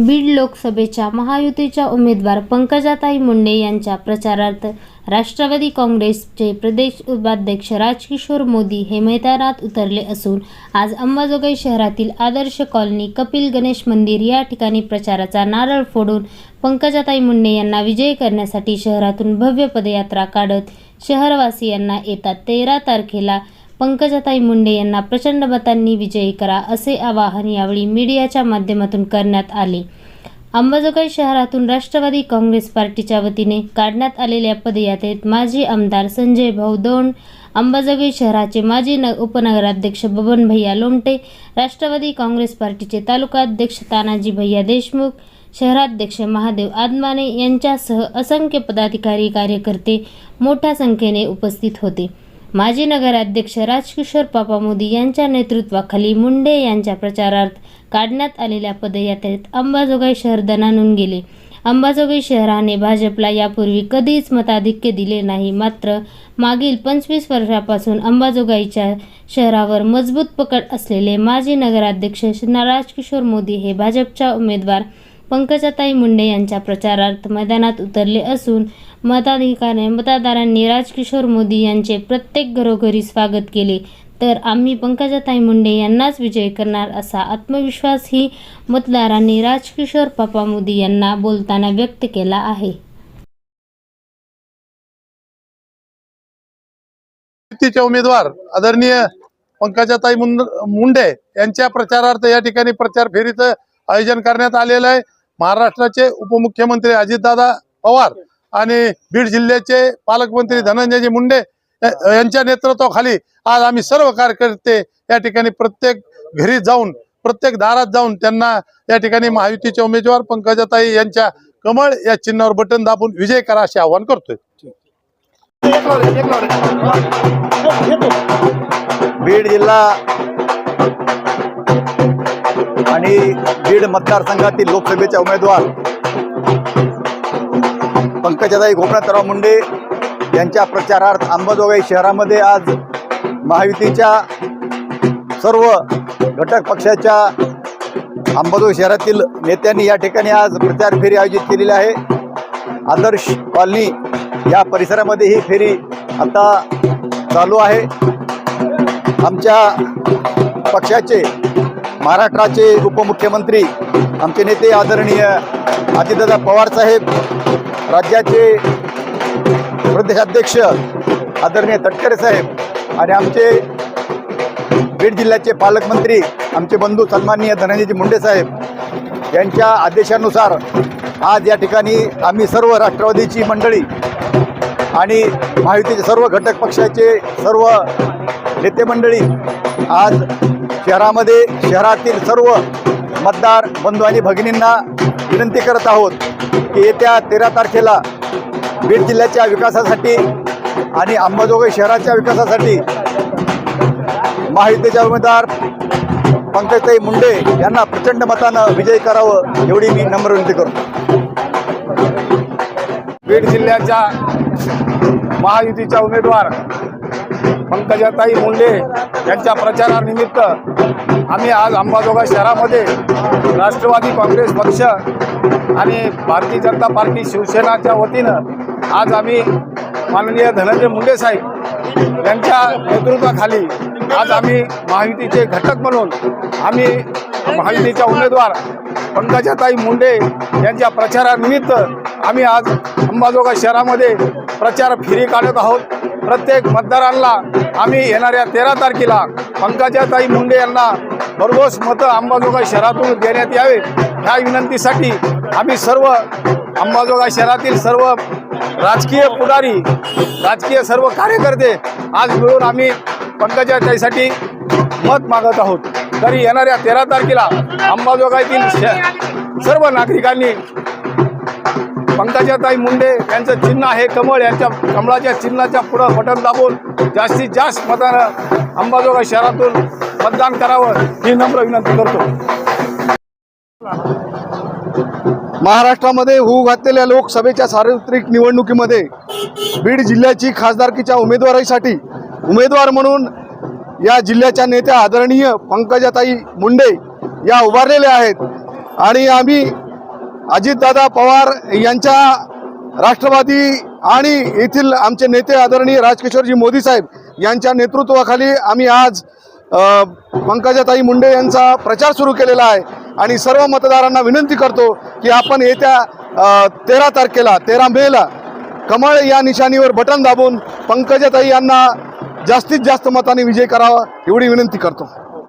बीड लोकसभेच्या महायुतीच्या उमेदवार पंकजाताई मुंडे यांच्या प्रचारार्थ राष्ट्रवादी काँग्रेसचे प्रदेश उपाध्यक्ष राजकिशोर मोदी हे मैदानात उतरले असून आज अंबाजोगाई शहरातील आदर्श कॉलनी कपिल गणेश मंदिर या ठिकाणी प्रचाराचा नारळ फोडून पंकजाताई मुंडे यांना विजयी करण्यासाठी शहरातून भव्य पदयात्रा काढत शहरवासियांना येतात तेरा तारखेला पंकजाताई मुंडे यांना प्रचंड मतांनी विजयी करा असे आवाहन यावेळी मीडियाच्या माध्यमातून करण्यात आले. अंबाजोगाई शहरातून राष्ट्रवादी काँग्रेस पार्टीच्या वतीने काढण्यात आलेल्या पदयात्रेत माजी आमदार संजय भाऊ दोंड अंबाजोगाई शहराचे माजी न उपनगराध्यक्ष बबन भैया लोमटे राष्ट्रवादी काँग्रेस पार्टीचे तालुकाध्यक्ष तानाजी भैया देशमुख शहराध्यक्ष महादेव आदमाने यांच्यासह असंख्य पदाधिकारी कार्यकर्ते मोठ्या संख्येने उपस्थित होते. माजी नगराध्यक्ष राजकिशोर पापा मोदी यांच्या नेतृत्वाखाली मुंडे यांच्या प्रचारार्थ काढण्यात आलेल्या पदयात्रेत अंबाजोगाई शहर दणानून गेले. अंबाजोगाई शहराने भाजपला यापूर्वी कधीच मताधिक्य दिले नाही मात्र मागील पंचवीस वर्षापासून अंबाजोगाईच्या शहरावर मजबूत पकड असलेले माजी नगराध्यक्ष राजकिशोर मोदी हे भाजपच्या उमेदवार पंकजाताई मुंडे यांच्या प्रचारार्थ मैदानात उतरले असून मताधिकाऱ्या मतदारांनी राजकिशोर मोदी यांचे प्रत्येक घरोघरी स्वागत केले. तर आम्ही पंकजाताई मुंडे यांनाच विजय करणार असा आत्मविश्वासही मतदारांनी राजकिशोर पापा मोदी यांना बोलताना व्यक्त केला आहे. युतीचे उमेदवार आदरणीय पंकजाताई मुंडे यांच्या प्रचारार्थ या ठिकाणी प्रचार फेरीचं आयोजन करण्यात आलेलं आहे. महाराष्ट्राचे उपमुख्यमंत्री अजितदादा पवार आणि बीड जिल्ह्याचे पालकमंत्री धनंजयजी मुंडे यांच्या नेतृत्वाखाली आज आम्ही सर्व कार्यकर्ते या ठिकाणी प्रत्येक घरी जाऊन प्रत्येक दारात जाऊन त्यांना या ठिकाणी महायुतीचे उमेदवार पंकजाताई यांच्या कमळ या चिन्हावर बटन दाबून विजय करा असे आवाहन करतोय. बीड जिल्हा आणि बीड मतदारसंघातील लोकसभेच्या उमेदवार पंकजाताई गोपनाथराव मुंडे यांच्या प्रचारार्थ अंबाजोगाई शहरामध्ये आज महायुतीच्या सर्व घटक पक्षाच्या अंबाजोगाई शहरातील नेत्यांनी या ठिकाणी आज प्रचार फेरी आयोजित केलेली आहे. आदर्श कॉलनी या परिसरामध्ये ही फेरी आता चालू आहे. आमच्या पक्षाचे महाराष्ट्राचे उपमुख्यमंत्री आमचे नेते आदरणीय अजितदादा पवार साहेब राज्याचे प्रदेशाध्यक्ष आदरणीय तटकरे साहेब आणि आमचे बीड जिल्ह्याचे पालकमंत्री आमचे बंधू सन्माननीय धनंजयजी मुंडे साहेब यांच्या आदेशानुसार आज या ठिकाणी आम्ही सर्व राष्ट्रवादीची मंडळी आणि महायुतीचे सर्व घटक पक्षाचे सर्व नेते मंडळी आज शहरामध्ये शहरातील सर्व मतदार बंधू आणि भगिनींना विनंती करत आहोत की येत्या तेरा तारखेला बीड जिल्ह्याच्या विकासासाठी आणि अंबाजोगाई शहराच्या विकासासाठी महायुतीचे उमेदवार पंकजताई मुंडे यांना प्रचंड मतानं विजयी करावं एवढी मी नम्र विनंती करतो. बीड जिल्ह्याच्या महायुतीच्या उमेदवार पंकजाताई मुंडे यांच्या प्रचारानिमित्त आम्ही आज अंबाजोगाई शहरामध्ये राष्ट्रवादी काँग्रेस पक्ष आणि भारतीय जनता पार्टी शिवसेनाच्या वतीनं आज आम्ही माननीय धनंजय मुंडे साहेब यांच्या नेतृत्वाखाली आज आम्ही महायुतीचे घटक म्हणून आम्ही महायुतीच्या उमेदवार पंकजाताई मुंडे यांच्या प्रचारानिमित्त आम्ही आज अंबाजोगाई शहरामध्ये प्रचार फेरी काढत आहोत. प्रत्येक मतदारांना आम्ही येणाऱ्या तेरा तारखेला पंकजाताई मुंडे यांना भरघोस मतं अंबाजोगाई शहरातून देण्यात यावे ह्या विनंतीसाठी आम्ही सर्व अंबाजोगाई शहरातील सर्व राजकीय पुढारी राजकीय सर्व कार्यकर्ते आज मिळून आम्ही पंकजाताईसाठी मत मागत आहोत. तरी येणाऱ्या तेरा तारखेला अंबाजोगाईतील सर्व नागरिकांनी पंकजाताई मुंडे यांचं चिन्ह आहे कमळ यांच्या कमळाच्या चिन्हाच्या पुढं बटन दाबून जास्तीत जास्त मतानं अंबाजोगाई शहरातून मतदान करावं ही नम्र विनंती करतो. महाराष्ट्रामध्ये होऊ घातलेल्या लोकसभेच्या सार्वत्रिक निवडणुकीमध्ये बीड जिल्ह्याची खासदारकीच्या उमेदवारीसाठी उमेदवार म्हणून या जिल्ह्याच्या नेत्या आदरणीय पंकजाताई मुंडे या उभारलेल्या आहेत. आणि आम्ही अजितदादा पवार यांच्या राष्ट्रवादी आणि येथील आमचे नेते आदरणीय राजकिशोरजी मोदी साहेब यांच्या नेतृत्वाखाली आम्ही आज पंकजाताई मुंडे यांचा प्रचार सुरू केलेला आहे. आणि सर्व मतदारांना विनंती करतो की आपण येत्या तेरा तारखेला तेरा मेला कमळ या निशाणीवर बटन दाबून पंकजाताई यांना जास्तीत जास्त मताने विजय करावा एवढी विनंती करतो.